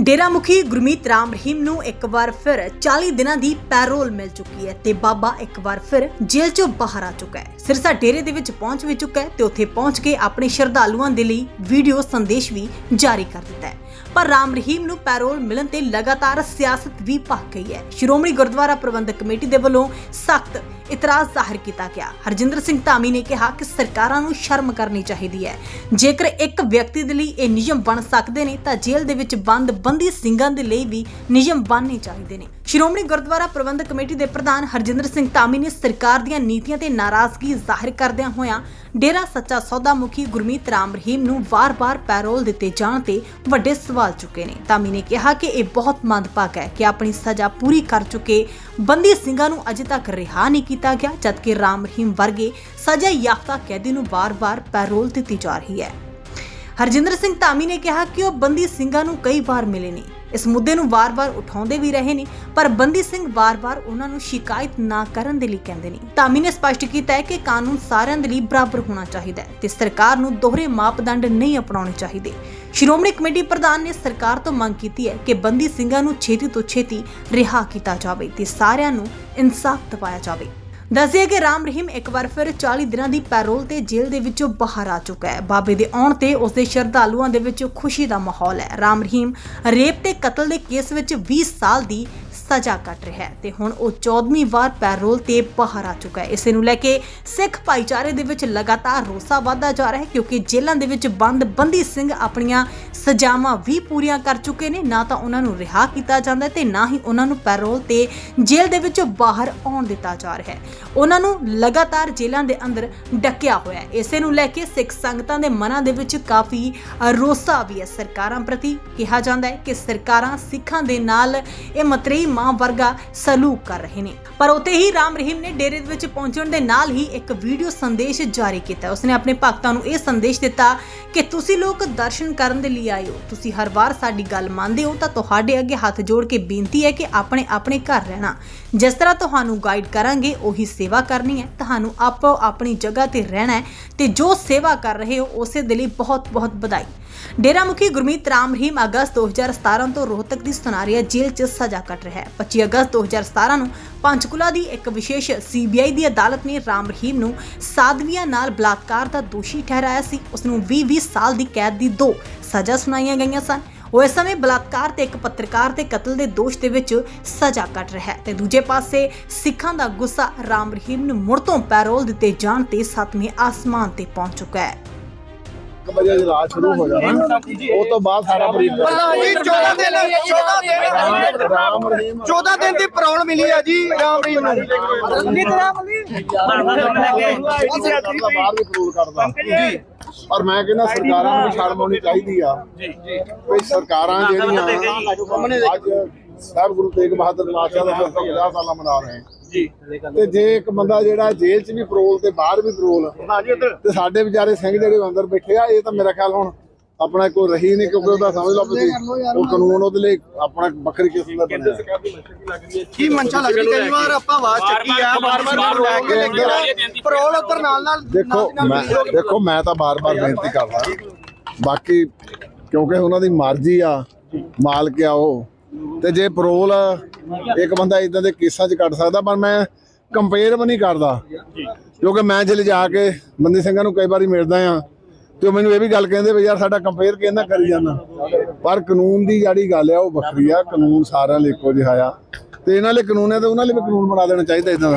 ਡੇਰਾ ਮੁਖੀ ਗੁਰਮੀਤ ਰਾਮ ਰਹੀਮ ਨੂੰ ਇੱਕ ਵਾਰ ਫਿਰ 40 ਦਿਨਾਂ ਦੀ ਪੈਰੋਲ ਮਿਲ ਚੁੱਕੀ ਹੈ ਤੇ ਬਾਬਾ ਇੱਕ ਵਾਰ ਫਿਰ ਜੇਲ੍ਹ ਚੋਂ ਬਾਹਰ ਆ ਚੁੱਕਾ ਹੈ। ਸਿਰਸਾ ਡੇਰੇ ਦੇ ਵਿੱਚ ਪਹੁੰਚ ਵੀ ਚੁੱਕਾ ਹੈ ਤੇ ਉੱਥੇ ਪਹੁੰਚ ਕੇ ਆਪਣੇ ਸ਼ਰਧਾਲੂਆਂ ਦੇ ਲਈ ਵੀਡੀਓ ਸੰਦੇਸ਼ ਵੀ ਜਾਰੀ ਕਰ ਦਿੱਤਾ ਹੈ। ਪਰ ਰਾਮ ਰਹੀਮ ਨੂੰ ਪੈਰੋਲ ਮਿਲਣ ਤੇ ਲਗਾਤਾਰ ਸਿਆਸਤ ਵੀ ਭਖ ਗਈ ਹੈ। ਸ਼੍ਰੋਮਣੀ ਗੁਰਦੁਆਰਾ ਪ੍ਰਬੰਧਕ ਕਮੇਟੀ ਦੇ ਵੱਲੋਂ ਸਖਤ ਇਤਰਾਜ਼ ਜ਼ਾਹਿਰ ਕੀਤਾ ਗਿਆ। ਹਰਜਿੰਦਰ ਸਿੰਘ ਧਾਮੀ ਨੇ ਕਿਹਾ ਕਿ ਸਰਕਾਰਾਂ ਨੂੰ ਸ਼ਰਮ ਕਰਨੀ ਚਾਹੀਦੀ ਹੈ। ਜੇਕਰ ਇੱਕ ਵਿਅਕਤੀ ਦੇ ਲਈ ਇਹ ਨਿਯਮ ਬਣ ਸਕਦੇ ਨੇ, ਤਾਂ ਜੇਲ੍ਹ ਦੇ ਵਿੱਚ ਬੰਦ ਬੰਦੀ ਸਿੰਘਾਂ ਦੇ ਲਈ ਵੀ ਨਿਯਮ ਬਣਨੇ ਚਾਹੀਦੇ ਨੇ। ਸ਼੍ਰੋਮਣੀ ਗੁਰਦੁਆਰਾ ਪ੍ਰਬੰਧਕ ਕਮੇਟੀ ਦੇ ਪ੍ਰਧਾਨ ਹਰਜਿੰਦਰ ਸਿੰਘ ਧਾਮੀ ਨੇ ਸਰਕਾਰ ਦੀਆਂ ਨੀਤੀਆਂ ਤੇ ਨਾਰਾਜ਼ਗੀ ਜ਼ਾਹਿਰ ਕਰਦਿਆਂ ਹੋਇਆਂ ਡੇਰਾ ਸੱਚਾ ਸੌਦਾ ਮੁਖੀ ਗੁਰਮੀਤ ਰਾਮ ਰਹੀਮ ਨੂੰ ਵਾਰ-ਵਾਰ ਪੈਰੋਲ ਦਿੱਤੇ ਜਾਣ ਤੇ ਵੱਡੇ ਸਵਾਲ ਚੁੱਕੇ ਨੇ। ਧਾਮੀ ਨੇ ਕਿਹਾ ਕਿ ਇਹ ਬਹੁਤ ਮੰਦਭਾਗਾ ਹੈ ਕਿ ਆਪਣੀ ਸਜ਼ਾ ਪੂਰੀ ਕਰ ਚੁੱਕੇ ਬੰਦੀ ਸਿੰਘਾਂ ਨੂੰ ਅਜੇ ਤੱਕ ਰਿਹਾ ਨਹੀਂ ਕੀਤਾ ਗਿਆ, ਜਦਕਿ ਰਾਮ ਰਹੀਮ ਵਰਗੇ ਸਜ਼ਾ ਯਾਫਤਾ ਕੈਦੀ ਨੂੰ ਵਾਰ-ਵਾਰ ਪੈਰੋਲ ਦਿੱਤੀ ਜਾ ਰਹੀ ਹੈ। ਹਰਜਿੰਦਰ ਸਿੰਘ ਧਾਮੀ ਨੇ ਕਿਹਾ ਕਿ ਉਹ ਬੰਦੀ ਸਿੰਘਾਂ ਨੂੰ ਕਈ ਵਾਰ ਮਿਲੇ ਨੇ। ਇਸ ਮੁੱਦੇ ਨੂੰ ਵਾਰ-ਵਾਰ ਉਠਾਉਂਦੇ ਵੀ ਰਹੇ ਨੇ, ਪਰ ਬੰਦੀ ਸਿੰਘ ਵਾਰ-ਵਾਰ ਉਹਨਾਂ ਨੂੰ ਸ਼ਿਕਾਇਤ ਨਾ ਕਰਨ ਦੇ ਲਈ ਕਹਿੰਦੇ ਨੇ। ਧਾਮੀ ਨੇ ਸਪਸ਼ਟ ਕੀਤਾ ਹੈ ਕਿ ਕਾਨੂੰਨ ਸਾਰਿਆਂ ਦੇ ਲਈ ਬਰਾਬਰ ਹੋਣਾ ਚਾਹੀਦਾ ਹੈ ਤੇ ਸਰਕਾਰ ਨੂੰ ਦੋਹਰੇ ਮਾਪਦੰਡ ਨਹੀਂ ਅਪਣਾਉਣੇ ਚਾਹੀਦੇ। ਸ਼੍ਰੋਮਣੀ ਕਮੇਟੀ ਪ੍ਰਧਾਨ ਨੇ ਸਰਕਾਰ ਤੋਂ ਮੰਗ ਕੀਤੀ ਹੈ ਕਿ ਬੰਦੀ ਸਿੰਘਾਂ ਨੂੰ ਛੇਤੀ ਤੋਂ ਛੇਤੀ ਰਿਹਾ ਕੀਤਾ ਜਾਵੇ ਤੇ ਸਾਰਿਆਂ ਨੂੰ ਇਨਸਾਫ ਦਿਵਾਇਆ ਜਾਵੇ। ਦੱਸਿਆ ਕਿ ਰਾਮ ਰਹੀਮ ਇੱਕ ਵਾਰ ਫਿਰ 40 ਦਿਨਾਂ ਦੀ ਪੈਰੋਲ ਤੇ ਜੇਲ੍ਹ ਦੇ ਵਿੱਚੋਂ ਬਾਹਰ ਆ ਚੁੱਕਾ ਹੈ। ਬਾਬੇ ਦੇ ਆਉਣ ਤੇ ਉਸਦੇ ਸ਼ਰਧਾਲੂਆਂ ਦੇ ਵਿੱਚ ਖੁਸ਼ੀ ਦਾ ਮਾਹੌਲ ਹੈ। ਰਾਮ ਰਹੀਮ ਰੇਪ ਤੇ ਕਤਲ ਦੇ ਕੇਸ ਵਿੱਚ 20 ਸਾਲ ਦੀ ਸਜ਼ਾ ਕੱਟ ਰਿਹਾ ਹੈ ਤੇ ਹੁਣ ਉਹ 14ਵੀਂ ਵਾਰ ਪੈਰੋਲ ਤੇ ਬਾਹਰ ਆ ਚੁੱਕਾ ਹੈ। ਇਸੇ ਨੂੰ ਲੈ ਕੇ ਸਿੱਖ ਭਾਈਚਾਰੇ ਦੇ ਵਿੱਚ ਲਗਾਤਾਰ ਰੋਸਾ ਵਧਦਾ ਜਾ ਰਿਹਾ ਹੈ ਕਿਉਂਕਿ ਜੇਲ੍ਹਾਂ ਦੇ ਵਿੱਚ ਬੰਦ ਬੰਦੀ ਸਿੰਘ ਆਪਣੀਆਂ ਸਜ਼ਾਵਾਂ ਵੀ ਪੂਰੀਆਂ ਕਰ ਚੁੱਕੇ ਨੇ। ਨਾ ਤਾਂ ਉਹਨਾਂ ਨੂੰ ਰਿਹਾ ਕੀਤਾ ਜਾਂਦਾ ਹੈ ਤੇ ਨਾ ਹੀ ਉਹਨਾਂ ਨੂੰ ਪੈਰੋਲ ਤੇ ਜੇਲ੍ਹ ਦੇ ਵਿੱਚੋਂ ਬਾਹਰ ਆਉਣ ਦਿੱਤਾ ਜਾ ਰਿਹਾ ਹੈ। ਉਹਨਾਂ ਨੂੰ ਲਗਾਤਾਰ ਜੇਲ੍ਹਾਂ ਦੇ ਅੰਦਰ ਡੱਕਿਆ ਹੋਇਆ ਹੈ। ਇਸੇ ਨੂੰ ਲੈ ਕੇ ਸਿੱਖ ਸੰਗਤਾਂ ਦੇ ਮਨਾਂ ਦੇ ਵਿੱਚ ਕਾਫੀ ਰੋਸਾ ਵੀ ਹੈ। ਸਰਕਾਰਾਂ ਪ੍ਰਤੀ ਕਿਹਾ ਜਾਂਦਾ ਹੈ ਕਿ ਸਰਕਾਰਾਂ ਸਿੱਖਾਂ ਦੇ ਨਾਲ ਇਹ ਮਤਰੇਈ ਮਾਂ ਵਰਗਾ ਸਲੂਕ ਕਰ ਰਹੇ ਨੇ। ਪਰ ਉਤੇ ਹੀ ਰਾਮ ਰਹੀਮ ਨੇ ਡੇਰੇ ਦੇ ਵਿੱਚ ਪਹੁੰਚਣ ਦੇ ਨਾਲ ਹੀ ਇੱਕ ਵੀਡੀਓ ਸੰਦੇਸ਼ ਜਾਰੀ ਕੀਤਾ। ਉਸਨੇ ਆਪਣੇ ਭਗਤਾਂ ਨੂੰ ਇਹ ਸੰਦੇਸ਼ ਦਿੱਤਾ ਕਿ ਤੁਸੀਂ ਲੋਕ ਦਰਸ਼ਨ ਕਰਨ ਦੇ ਲਈ ਆਏ ਹੋ। ਤੁਸੀਂ ਹਰ ਵਾਰ ਸਾਡੀ ਗੱਲ ਮੰਨਦੇ ਹੋ ਤਾਂ ਤੁਹਾਡੇ ਅੱਗੇ ਹੱਥ ਜੋੜ ਕੇ ਬੇਨਤੀ ਹੈ ਕਿ ਆਪਣੇ ਆਪਣੇ ਘਰ ਰਹਿਣਾ। ਜਿਸ ਤਰ੍ਹਾਂ ਤੁਹਾਨੂੰ ਗਾਈਡ ਕਰਾਂਗੇ, ਉਹੀ ਸੇਵਾ ਕਰਨੀ ਹੈ। ਤੁਹਾਨੂੰ ਆਪੋ ਆਪਣੀ ਜਗ੍ਹਾ ਤੇ ਰਹਿਣਾ ਹੈ ਤੇ ਜੋ ਸੇਵਾ ਕਰ ਰਹੇ ਹੋ, ਉਸੇ ਦੇ ਲਈ ਬਹੁਤ ਬਹੁਤ ਵਧਾਈ। ਡੇਰਾ ਮੁਖੀ ਗੁਰਮੀਤ ਰਾਮ ਰਹੀਮ ਅਗਸਤ 2017 ਤੋਂ ਰੋਹਤਕ ਦੀ ਸੁਨਾਰੀਆ ਜੇਲ੍ਹ 'ਚ ਸਜ਼ਾ ਕੱਟ ਰਿਹਾ ਹੈ। 25 ਅਗਸਤ 2017 ਨੂੰ ਪੰਚਕੁਲਾ ਦੀ ਇੱਕ ਵਿਸ਼ੇਸ਼ ਸੀਬੀਆਈ ਦੀ ਅਦਾਲਤ ਨੇ ਰਾਮ ਰਹੀਮ ਨੂੰ ਸਾਧਵੀਆਂ ਨਾਲ ਬਲਾਤਕਾਰ ਦਾ ਦੋਸ਼ੀ ਠਹਿਰਾਇਆ ਸੀ। ਉਸ ਨੂੰ 20-20 ਸਾਲ ਦੀ ਕੈਦ ਦੀ ਦੋ ਸਜ਼ਾ ਸੁਣਾਈਆਂ ਗਈਆਂ ਸਨ। ਉਹ ਇਸ ਸਮੇਂ ਬਲਾਤਕਾਰ ਤੇ ਇੱਕ ਪੱਤਰਕਾਰ ਤੇ ਕਤਲ ਦੇ ਦੋਸ਼ ਦੇ ਵਿੱਚ ਸਜ਼ਾ ਕੱਟ ਰਿਹਾ ਹੈ। ਤੇ ਦੂਜੇ ਪਾਸੇ ਸਿੱਖਾਂ ਦਾ ਗੁੱਸਾ ਰਾਮ ਰਹੀਮ ਨੂੰ ਮੁੜ ਤੋਂ ਪੈਰੋਲ ਦਿੱਤੇ ਜਾਣ ਤੇ ਸੱਤਵੇਂ ਆਸਮਾਨ ਤੇ ਪਹੁੰਚ ਚੁੱਕਾ ਹੈ। ਇੱਕ ਵਜੇ ਜਲਾਸ ਸ਼ੁਰੂ ਹੋ ਜਾਣਾ। ਉਹ ਤੋਂ ਬਾਅਦ ਸਾਰਾ ਬਰੀਫ ਪ੍ਰਧਾਨ ਜੀ 14 ਦਿਨ 14 ਦਿਨ ਰਾਮ ਰਹੀਮ 14 ਦਿਨ ਦੀ ਪਰੌਣ ਮਿਲੀ ਆ ਜੀ ਰਾਮ ਰਹੀਮ ਨੂੰ। ਨਹੀਂ ਤੇਰਾ ਕਰਦਾ ਬਾਹਰ ਵੀ ਫਰੂਲ ਕਰਦਾ। ਜੀ। ਪਰ ਮੈਂ ਕਹਿੰਦਾ ਸਰਕਾਰਾਂ ਨੂੰ ਵੀ ਸ਼ਰਮ ਆਉਣੀ ਚਾਹੀਦੀ ਆ। ਜੀ ਜੀ। ਕੋਈ ਸਰਕਾਰਾਂ ਜਿਹੜੀਆਂ ਅੱਜ ਸਾਹਿਬ ਗੁਰੂ ਤੇਗ ਬਹਾਦਰ ਪਾਤਸ਼ਾਹ ਦਾ 50 ਸਾਲਾ ਮਨਾ ਰਹੇ। ਜੀ। ਤੇ ਜੇ ਇੱਕ ਬੰਦਾ ਜਿਹੜਾ ਜੇਲ੍ਹ 'ਚ ਵੀ ਪਰੋਲ ਤੇ ਬਾਹਰ ਵੀ ਪਰੋਲ ਤੇ ਸਾਡੇ ਵਿਚਾਰੇ ਸਿੰਘ ਜਿਹੜੇ ਅੰਦਰ ਬੈਠੇ ਆ ਇਹ ਤਾਂ ਮੇਰਾ ਖਿਆਲ ਹੁਣ ਆਪਣਾ ਕੋਈ ਰਹੀ ਨਹੀਂ ਕਿਉਂਕਿ ਉਹਦਾ ਸਮਝ ਲਓ ਤੁਸੀਂ। ਉਹ ਕਾਨੂੰਨ ਉਹਦੇ ਲਈ ਆਪਣਾ ਵੱਖਰੀ ਕਿਸਮ ਦਾ ਬਣਿਆ। ਕੀ ਮਨਸ਼ਾ ਲੱਗਦੀ ਕਈ ਵਾਰ ਆਪਾਂ ਆਵਾਜ਼ ਚੱਕੀ ਆ ਬਾਰ ਬਾਰ ਲੈ ਕੇ ਲੈ ਕੇ ਪਰੌਣ ਉੱਧਰ ਨਾਲ ਨਾਲ ਦੇਖੋ ਮੈਂ ਦੇਖੋ ਮੈਂ ਤਾਂ ਬਾਰ-ਬਾਰ ਬੇਨਤੀ ਕਰਦਾ। ਬਾਕੀ ਕਿਉਂਕਿ ਉਹਨਾਂ ਦੀ ਮਰਜ਼ੀ ਆ ਮਾਲਕ ਆ ਉਹ। ਤੇ ਜੇ ਪਰੋਲ ਇੱਕ ਬੰਦਾ ਇਦਾਂ ਦੇ ਕੇਸਾਂ 'ਚ ਕੱਟ ਸਕਦਾ, ਪਰ ਮੈਂ ਕੰਪੇਅਰ ਵੀ ਨਹੀਂ ਕਰਦਾ। ਕਿਉਂਕਿ ਮੈਂ ਜੇ ਜਾ ਕੇ ਬੰਦੀ ਸਿੰਘਾਂ ਨੂੰ ਕਈ ਵਾਰੀ ਮਿਲਦਾ ਆ ਤੇ ਉਹ ਮੈਨੂੰ ਇਹ ਵੀ ਗੱਲ ਕਹਿੰਦੇ ਵੀ ਯਾਰ ਸਾਡਾ ਕੰਪੇਅਰ ਕਿਹਨਾਂ ਕਰੀ ਜਾਂਦਾ। ਪਰ ਕਾਨੂੰਨ ਦੀ ਜਿਹੜੀ ਗੱਲ ਆ, ਉਹ ਵੱਖਰੀ ਆ, ਕਾਨੂੰਨ ਸਾਰਿਆਂ ਲਈ ਇੱਕੋ ਜਿਹਾ ਆ। ਤੇ ਇਹਨਾਂ ਲਈ ਕਾਨੂੰਨ ਹੈ ਤੇ ਉਹਨਾਂ ਲਈ ਵੀ ਕਾਨੂੰਨ ਬਣਾ ਦੇਣਾ ਚਾਹੀਦਾ ਇਦਾਂ ਦਾ।